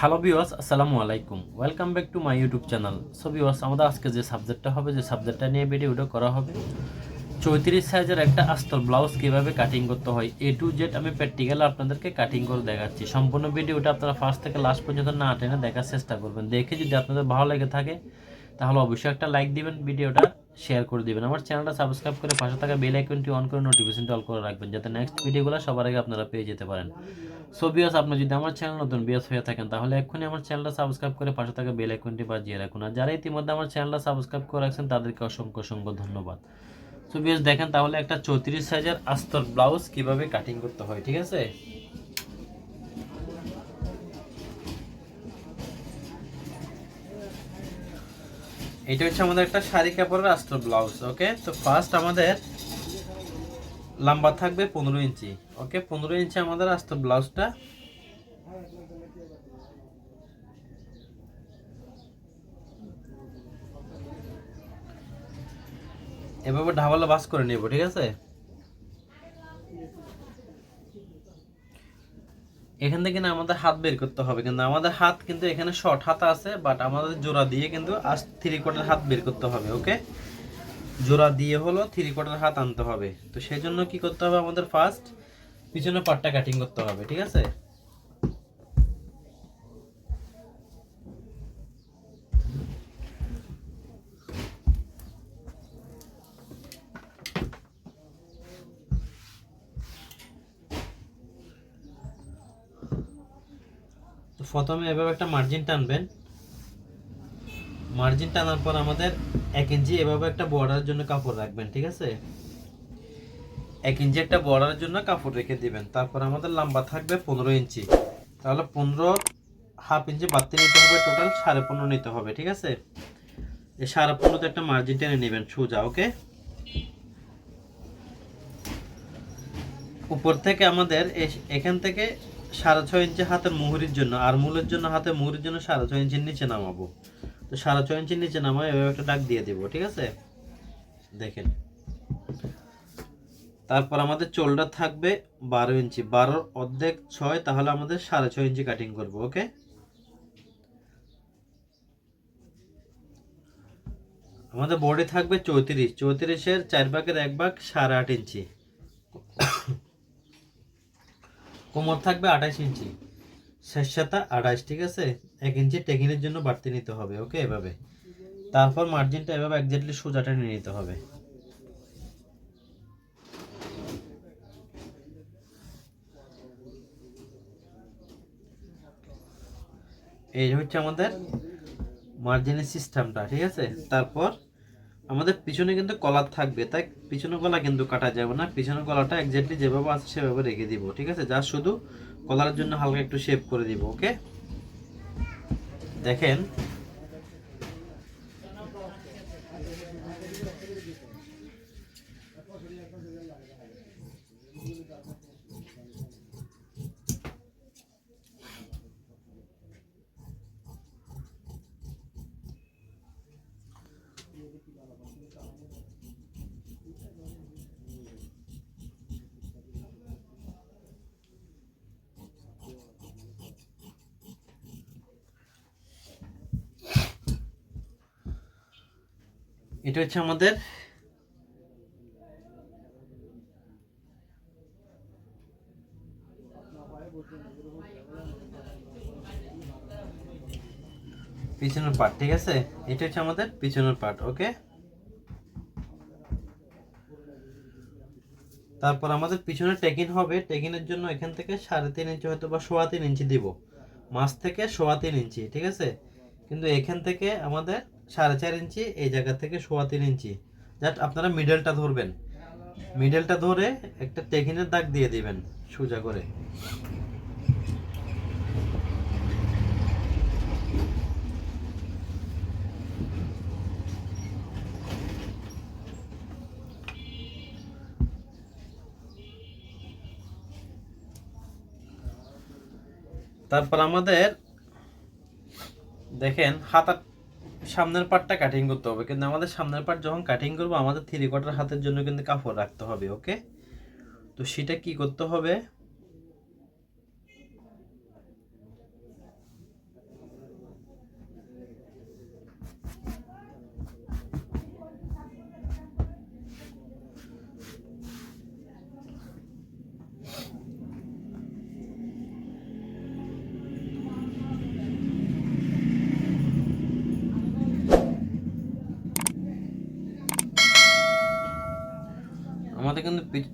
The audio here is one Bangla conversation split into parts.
হ্যালো বিওয়াস আসসালামু আলাইকুম। Welcome back to my YouTube channel. So viewers আমাদের আজকে যে সাবজেক্টটা হবে, যে সাবজেক্টটা নিয়ে ভিডিওটা করা হবে, চৌত্রিশ সাইজের একটা আস্তর ব্লাউজ কীভাবে কাটিং করতে হয় এ টু জেড আমি প্র্যাকটিক্যাল আপনাদেরকে কাটিং করে দেখাচ্ছি। সম্পূর্ণ ভিডিওটা আপনারা ফার্স্ট থেকে লাস্ট পর্যন্ত না টেনে দেখার চেষ্টা করবেন। দেখে যদি আপনাদের ভালো লেগে থাকে, তাহলে অবশ্যই একটা লাইক দিবেন, ভিডিওটা শেয়ার করে দিবেন। আমার চ্যানেলটা সাবস্ক্রাইব করে পাশে থাকা বেল আইকনটি অন করে নোটিফিকেশনটি অল করে রাখবেন, যাতে নেক্সট ভিডিওগুলো সবার আগে আপনারা পেয়ে যেতে পারেন। সো বিয়াস আপনি যদি আমার চ্যানেল নতুন বিয়াস হয়ে থাকেন, তাহলে এক্ষুনি আমার চ্যানেলটা সাবস্ক্রাইব করে পাশে থাকা বেল আইকনটি বাজিয়ে রাখুন। আর যারা ইতিমধ্যে আমার চ্যানেলটা সাবস্ক্রাইব করে রাখছেন, তাদেরকে অসংখ্য অসংখ্য ধন্যবাদ। সো বিয়াস দেখেন তাহলে একটা চৌত্রিশ সাইজের আস্তর ব্লাউজ কীভাবে কাটিং করতে হয়, ঠিক আছে? এটা হচ্ছে আমাদের একটা শাড়ি কাপড়ের আস্তর ব্লাউজ ওকে তো ফার্স্ট আমাদের লম্বা থাকবে পনেরো ইঞ্চি। ওকে, পনেরো ইঞ্চি আমাদের আস্তর ব্লাউজটা। এভাবে ঢাবালো বাস করে নেব, ঠিক আছে? এখান থেকে না আমাদের হাত বের করতে হবে, কিন্তু আমাদের হাত কিন্তু এখানে শর্ট হাত আছে বাট আমাদের জোড়া দিয়ে কিন্তু আজ থ্রি কোয়ার্টার হাত বের করতে হবে, ওকে? জোড়া দিয়ে হলো থ্রি কোয়ার্টার হাত আনতে হবে। তো সেই জন্য কি করতে হবে আমাদের ফার্স্ট পিছনে পাটটা কাটিং করতে হবে, ঠিক আছে? প্রথমে এভাবে একটা মার্জিন টানবেন। মার্জিন টানার পর আমাদের এক ইঞ্চি এভাবে একটা বর্ডারের জন্য কাপড় রাখবেন, ঠিক আছে? এক ইঞ্চি একটা বর্ডারের জন্য কাপড় রেখে দিবেন। তারপর আমাদের লম্বা থাকবে পনেরো ইঞ্চি। তাহলে পনেরো, হাফ ইঞ্চি বাড়তি নিতে হবে টোটাল সাড়ে পনেরো নিতে হবে, ঠিক আছে? এই সাড়ে পনেরোতে একটা মার্জিন টেনে নেবেন সোজা, ওকে? উপর থেকে আমাদের এখান থেকে সাড়ে ছয় ইঞ্চি হাতের মুহুরির জন্য, আর মূলের জন্য হাতের মুহুরির জন্য সাড়ে ছয় ইঞ্চির নিচে নামাবো। তো সাড়ে ছয় ইঞ্চির নিচে নামাবো এভাবে একটা ডাক দিয়ে দেবো, ঠিক আছে? দেখেন। তারপর আমাদের চোলটা থাকবে বারো ইঞ্চি। বারোর অর্ধেক ছয়, তাহলে আমাদের সাড়ে ছয় ইঞ্চি কাটিং করব, ওকে? আমাদের বডি থাকবে চৌত্রিশ। চৌত্রিশের চার ভাগের এক ভাগ সাড়ে আট ইঞ্চি। কোমর থাকবে আঠাশ ইঞ্চি। শেষ সাতা আঠাশ, ঠিক আছে? এক ইঞ্চি টেকিনের জন্য বাড়তি নিতে হবে, ওকে? এভাবে। তারপর মার্জিনটা এভাবে একজাক্টলি সোজাটা নিয়ে নিতে হবে। এই হচ্ছে আমাদের মার্জিনের সিস্টেমটা ঠিক আছে? তারপর আমাদের পিছনে কিন্তু কলার থাকবে, তাই পিছনে কলা কিন্তু কাটা যাবে না। পিছনে কলাটা একজ্যাক্টলি যেভাবে আছে সেভাবে রেখে দিব, ঠিক আছে? যা শুধু কলার জন্য হালকা একটু শেপ করে দিব ওকে দেখেন এটা হচ্ছে আমাদের পিছনের পার্ট ঠিক আছে? এটা হচ্ছে আমাদের পিছনের পার্ট ওকে তারপর আমাদের পিছনে টেকিন হবে। টেকিনের জন্য এখান থেকে সাড়ে তিন ইঞ্চি হয়তো বা সোয়া তিন ইঞ্চি দিব। মাছ থেকে সোয়া তিন ইঞ্চি, ঠিক আছে? কিন্তু এখান থেকে আমাদের সাড়ে চার ইঞ্চি, এই জায়গা থেকে সোয়া তিন ইঞ্চি। জাস্ট আপনারা মিডলটা ধরবেন। মিডলটা ধরে একটা টেকিনের দাগ দিয়ে দিবেন, সোজা করে। তারপর আমাদের দেখেন হাতার সামনের পার্টটা কাটিং করতে হবে। কিন্তু আমাদের সামনের পার্ট যখন কাটিং করব, আমাদের থ্রি কোয়ার্টার হাতের জন্য কিন্তু কাপড় রাখতে হবে ওকে তো সেটা কি করতে হবে? আমাদের কিন্তু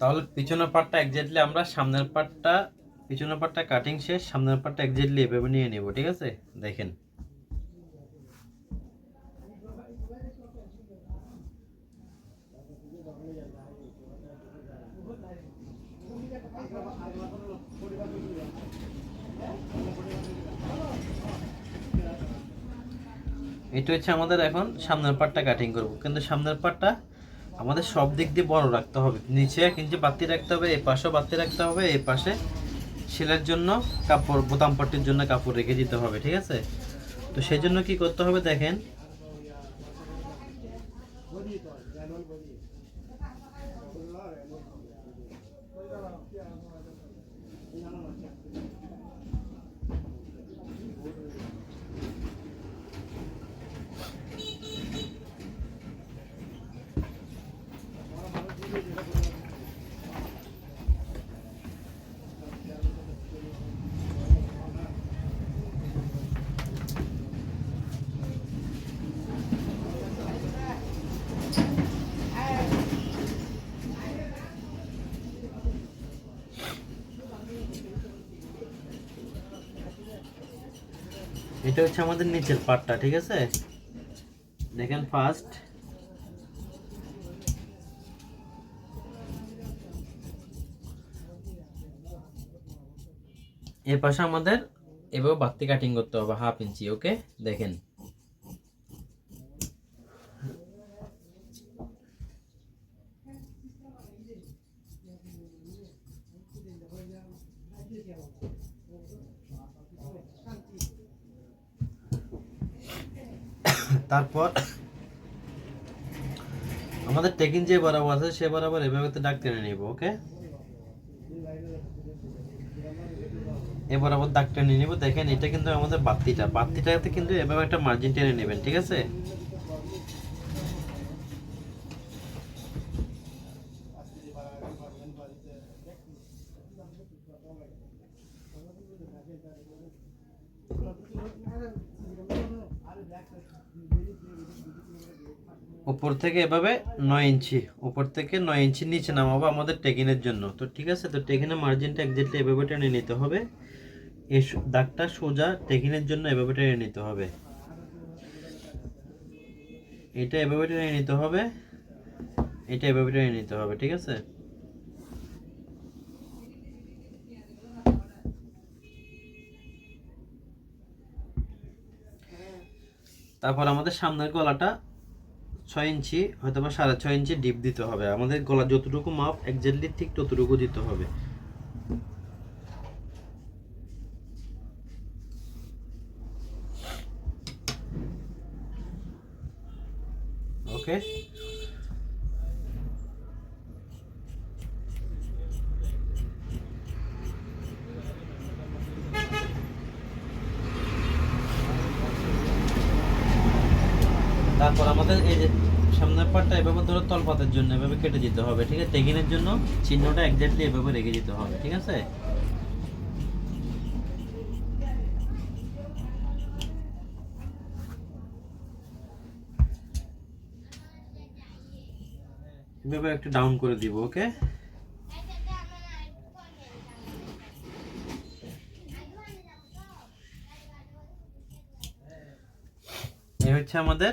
তাহলে পিছনের পার্টটা এক্স্যাক্টলি আমরা, সামনের পার্টটা পিছনের পার্টটা কাটিং শেষ, সামনের পার্টটা এক্স্যাক্টলি এভাবে নিয়ে নেব, ঠিক আছে? দেখেন। এটা হচ্ছে আমাদের এখন সামনের পাটটা কাটিং করব। কিন্তু সামনের পাটটা আমাদের সব দিক দিয়ে বড় রাখতে হবে। নিচে এক ইঞ্চি বাতি রাখতে হবে, এই পাশেও বাতি রাখতে হবে, এই পাশে সেলের জন্য কাপড়, বোতাম পাটির জন্য কাপড় রেখে দিতে হবে, ঠিক আছে? তো সেই জন্য কি করতে হবে দেখেন এটা হচ্ছে আমাদের নিচের পাটটা, ঠিক আছে? দেখেন ফার্স্ট এর পাশে আমাদের এভাবে বাড়তি কাটিং করতে হবে হাফ ইঞ্চি ওকে দেখেন। তারপর আমাদের টেকিং যে বরাবর আছে, সে বরাবর এভাবে দাগ টেনে নিব, ওকে? এ বরাবর দাগ টেনে নিব, দেখেন এটা কিন্তু আমাদের বাতিটা। বাতিটাতে কিন্তু এভাবে একটা মার্জিন টেনে নেবেন, ঠিক আছে? উপর থেকে এভাবে নয় ইঞ্চি, উপর থেকে নয় ইঞ্চি নিচে নামাবো আমাদের টেকিনের জন্য। তো ঠিক আছে, তো টেকিনের মার্জিনটা একজাক্টলি এভাবে টেনে নিতে হবে। এই দাগটা সোজা টেকিনের জন্য এভাবে টেনে নিতে হবে। এটা এভাবে টেনে নিতে হবে, এটা এভাবে টেনে নিতে হবে, ঠিক আছে? তারপর আমাদের সামনের গলাটা ছয় ইঞ্চি হয়তো বা সাড়ে ছয় ইঞ্চি ডিপ দিতে হবে। আমাদের গলা যতটুকু মাপ একজাক্টলি ঠিক ততটুকু দিতে হবে ওকে তারপর আমাদের এই যে সামনের পাটটা এভাবে ধরো তলপাতের জন্য এভাবে কেটে দিতে হবে, ঠিক আছে? টেকিনের জন্য চিহ্নটা একজাক্টলি এভাবে রেখে দিতে হবে, ঠিক আছে? এভাবে একটু ডাউন করে দিব ওকে এই হচ্ছে আমাদের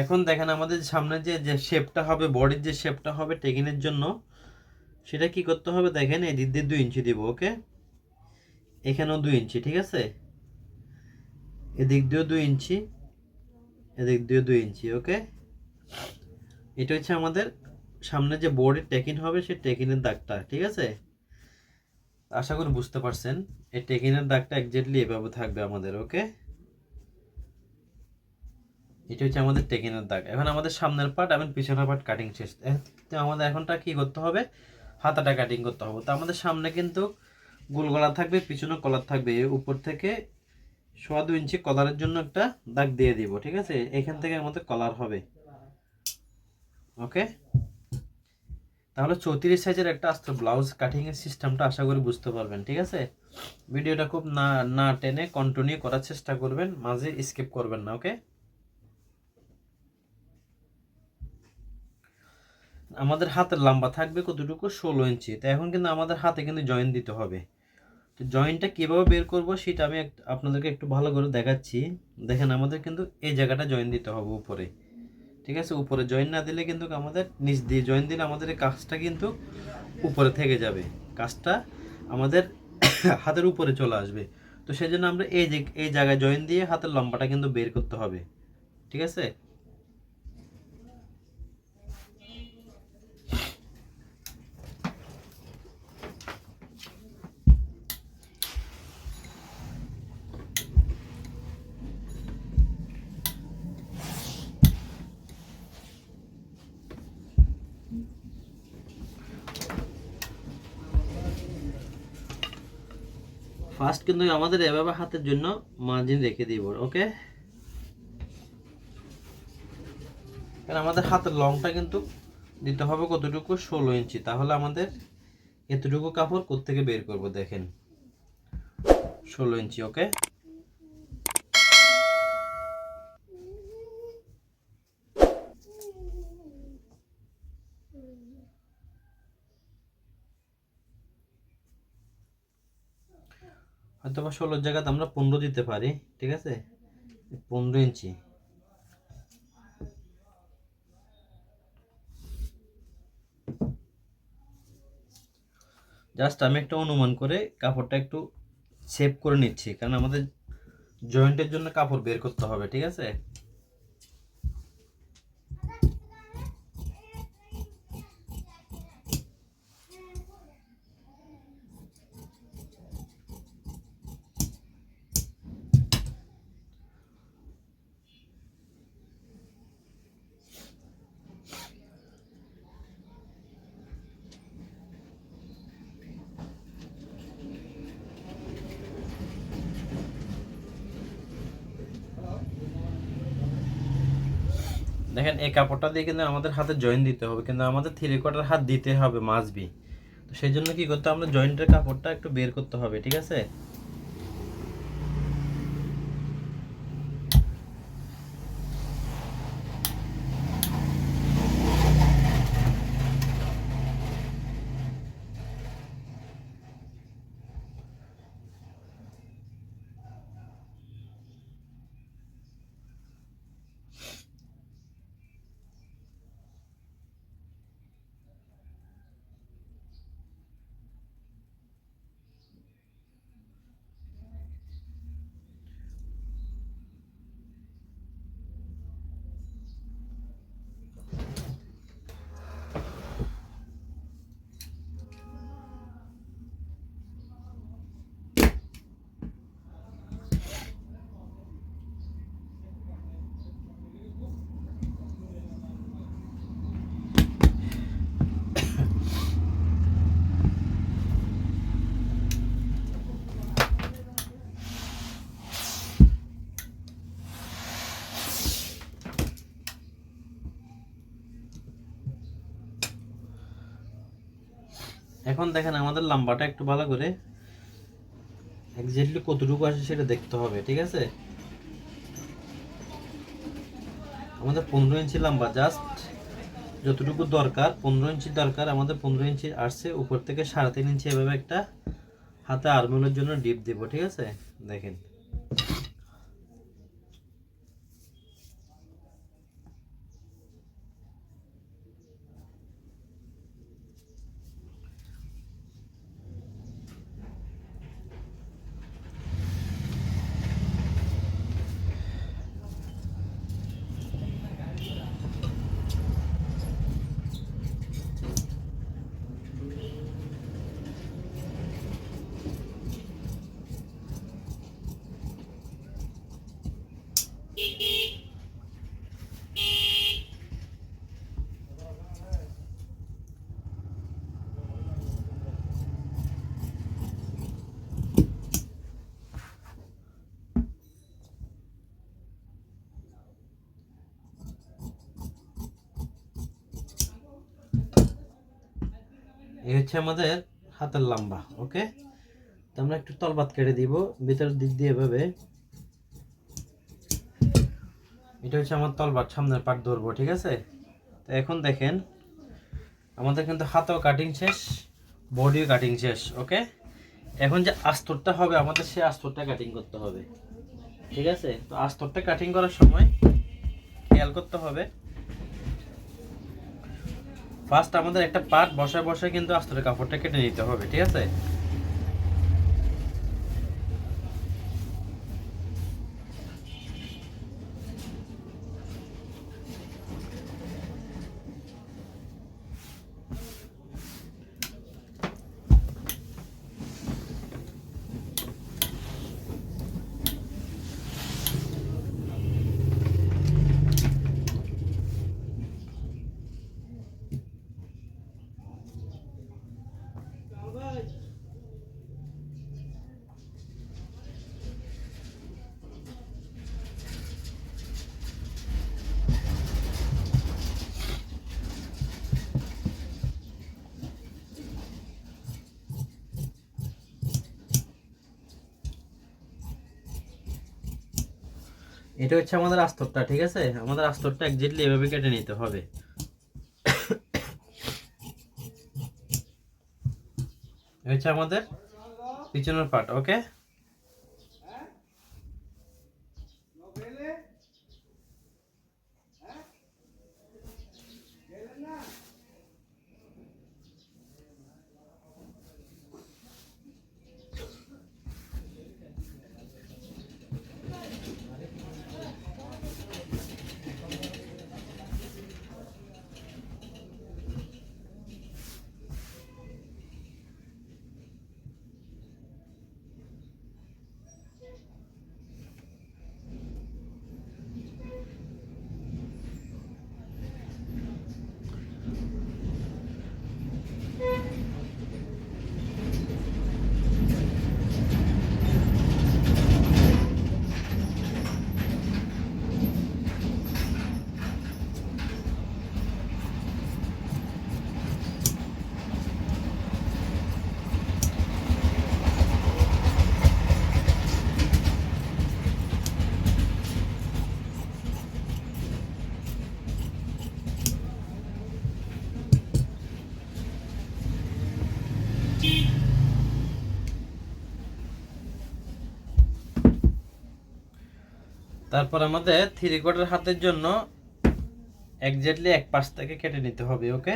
এখন দেখেন আমাদের সামনে যে যে শেপটা হবে বডির যে শেপটা হবে টেকিনের জন্য, সেটা কি করতে হবে দেখেন এই দিক দিয়ে দুই ইঞ্চি দিব ওকে এখানেও দুই ইঞ্চি, ঠিক আছে? এদিক দিয়েও দুই ইঞ্চি, এদিক দিয়েও দুই ইঞ্চি ওকে এটা হচ্ছে আমাদের সামনে যে বোর্ডের টেকিন হবে, সেই টেকিনের দাগটা, ঠিক আছে? আশা করি বুঝতে পারছেন, এই টেকিনের দাগটা একজাক্টলি এভাবে থাকবে আমাদের ওকে এটা হচ্ছে আমাদের টেকিনের দাগ। এখন আমাদের সামনের পার্ট এবং পিছনের পার্ট কাটিং শেষ। তো আমাদের এখনটা কি করতে হবে? হাতাটা কাটিং করতে হবে। তো আমাদের সামনে কিন্তু গোল গলা থাকবে, পিছনে কলার থাকবে। উপর থেকে সোয়া দু ইঞ্চি কলারের জন্য একটা দাগ দিয়ে দিব, ঠিক আছে? এখান থেকে আমাদের কলার হবে। ওকে তাহলে চৌত্রিশ সাইজের একটা আস্ত ব্লাউজ কাটিং এর সিস্টেমটা আশা করি বুঝতে পারবেন, ঠিক আছে? ভিডিওটা খুব না না টেনে কন্টিনিউ করার চেষ্টা করবেন, মাঝে স্কিপ করবেন না ওকে আমাদের হাতের লম্বা থাকবে কতটুকু? ষোলো ইঞ্চি। তো এখন কিন্তু আমাদের হাতে কিন্তু জয়েন দিতে হবে। তো জয়েন্টটা কীভাবে বের করব সেটা আমি আপনাদেরকে একটু ভালো করে দেখাচ্ছি। দেখেন, আমাদের কিন্তু এই জায়গাটা জয়েন দিতে হবে উপরে। ঠিক আছে? উপরে জয়েন না দিলে কিন্তু আমাদের নিচ দিয়ে জয়েন দিলে আমাদের এই কাজটা কিন্তু উপরে থেকে যাবে। কাজটা আমাদের হাতের উপরে চলে আসবে। তো সেই জন্য আমরা এই যে এই জায়গায় জয়েন দিয়ে হাতের লম্বাটা কিন্তু বের করতে হবে। ঠিক আছে? ফার্স্ট কিন্তু আমাদের এভাবে হাতের জন্য মার্জিন রেখে দিব, ওকে? কারণ আমাদের হাতের লংটা কিন্তু দিতে হবে কতটুকু? ষোলো ইঞ্চি। তাহলে আমাদের এতটুকু কাপড় কোথেকে বের করব দেখেন। ষোলো ইঞ্চি, ওকে? হয়তো বা ষোলোর জায়গাতে আমরা পনেরো দিতে পারি, ঠিক আছে? পনেরো ইঞ্চি। জাস্ট আমি একটা অনুমান করে কাপড়টা একটু সেভ করে নিচ্ছি, কারণ আমাদের জয়েন্টের জন্য কাপড় বের করতে হবে, ঠিক আছে? দেখেন, এই কাপড়টা দিয়ে কিন্তু আমাদের হাতে জয়েন দিতে হবে, কিন্তু আমাদের থ্রি কোয়ার্টার হাত দিতে হবে মাসবি তো সেই জন্য কি করতে? আমরা জয়েন্টের কাপড়টা একটু বের করতে হবে, ঠিক আছে এখন দেখেন আমাদের লম্বাটা একটু ভালো করে এক্স্যাক্টলি কতটুকু আসে সেটা দেখতে হবে, ঠিক আছে? আমাদের পনেরো ইঞ্চি লম্বা জাস্ট যতটুকু দরকার, পনেরো ইঞ্চি দরকার, আমাদের পনেরো ইঞ্চি আসছে, উপর থেকে সাড়ে তিন ইঞ্চি এভাবে একটা হাতে আর্মেলের জন্য ডিপ দেবো, ঠিক আছে? দেখেন এই হচ্ছে আমাদের হাতের লম্বা, ওকে? তো আমরা একটু তলবাত কেটে দিব, ভিতরের দিক দিয়ে এভাবে। এটা হচ্ছে আমার তলবাট সামনের পাট ধরবো, ঠিক আছে? তো এখন দেখেন, আমাদের কিন্তু হাতেও কাটিং শেষ বডিও কাটিং শেষ, ওকে? এখন যে আস্তরটা হবে, আমাদের সেই আস্তরটা কাটিং করতে হবে, ঠিক আছে? তো আস্তরটা কাটিং করার সময় খেয়াল করতে হবে ফার্স্ট আমাদের একটা পার্ট বসায় বসায় কিন্তু আস্তরের কাপড়টা কেটে নিতে হবে ঠিক আছে? এটা হচ্ছে আমাদের আস্তরটা, ঠিক আছে? আমাদের আস্তরটা একজেক্টলি এভাবে কেটে নিতে হবে। হচ্ছে আমাদের পিছনের পার্ট ওকে তারপর আমাদের থ্রি কোয়ার্টার হাতের জন্য একজ্যাক্টলি এক পাশ থেকে কেটে নিতে হবে ওকে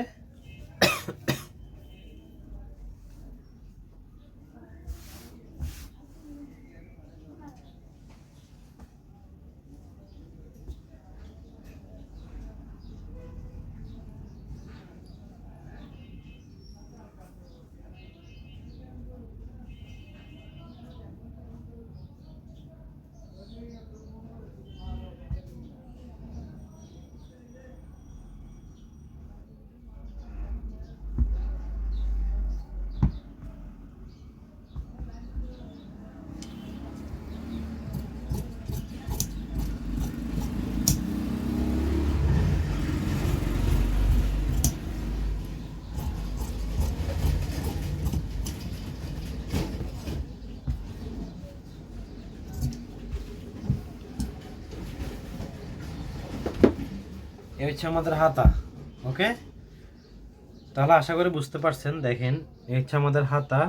হচ্ছে আমাদের হাতা, ওকে? তাহলে আশা করি বুঝতে পারছেন, দেখেন এই হচ্ছে আমাদের হাতা।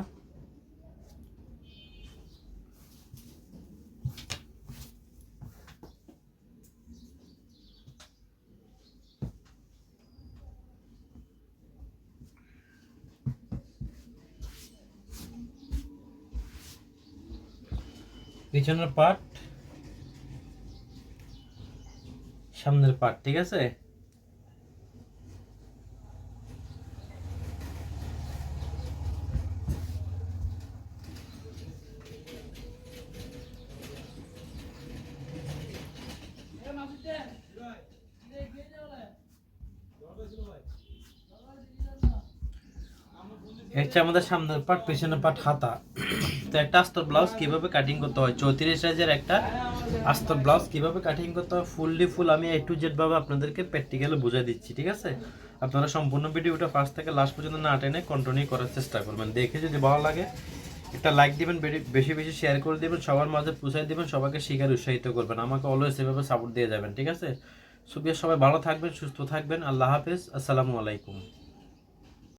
পিছনের পার্ট সামনের পার্ট ঠিক আছে এই হচ্ছে আমাদের সামনের পার্ট পেছনের পার্ট হাতা। তো একটা আস্তর ব্লাউজ কীভাবে কাটিং করতে হয়? চৌত্রিশ সাইজের একটা আস্তর ব্লাউজ কীভাবে কাটিং করতে হয়? ফুললি ফুল আমি এ টু জেড ভাবে আপনাদেরকে প্র্যাকটিক্যালি বুঝাই দিচ্ছি, ঠিক আছে? আপনারা সম্পূর্ণ ভিডিওটা ফার্স্ট থেকে লাস্ট পর্যন্ত না টেনে কন্টিনিউ করার চেষ্টা করবেন। দেখে যদি ভালো লাগে, একটা লাইক দিবেন বেশি বেশি শেয়ার করে দিবেন, সবার মাঝে পুষাই দিবেন, সবাইকে শিখার উৎসাহিত করবেন। আমাকে অলওয়েজ এভাবে সাপোর্ট দিয়ে যাবেন, ঠিক আছে? সুবিয়া সবাই ভালো থাকবেন, সুস্থ থাকবেন। আল্লাহ হাফেজ। আসসালামু আলাইকুম।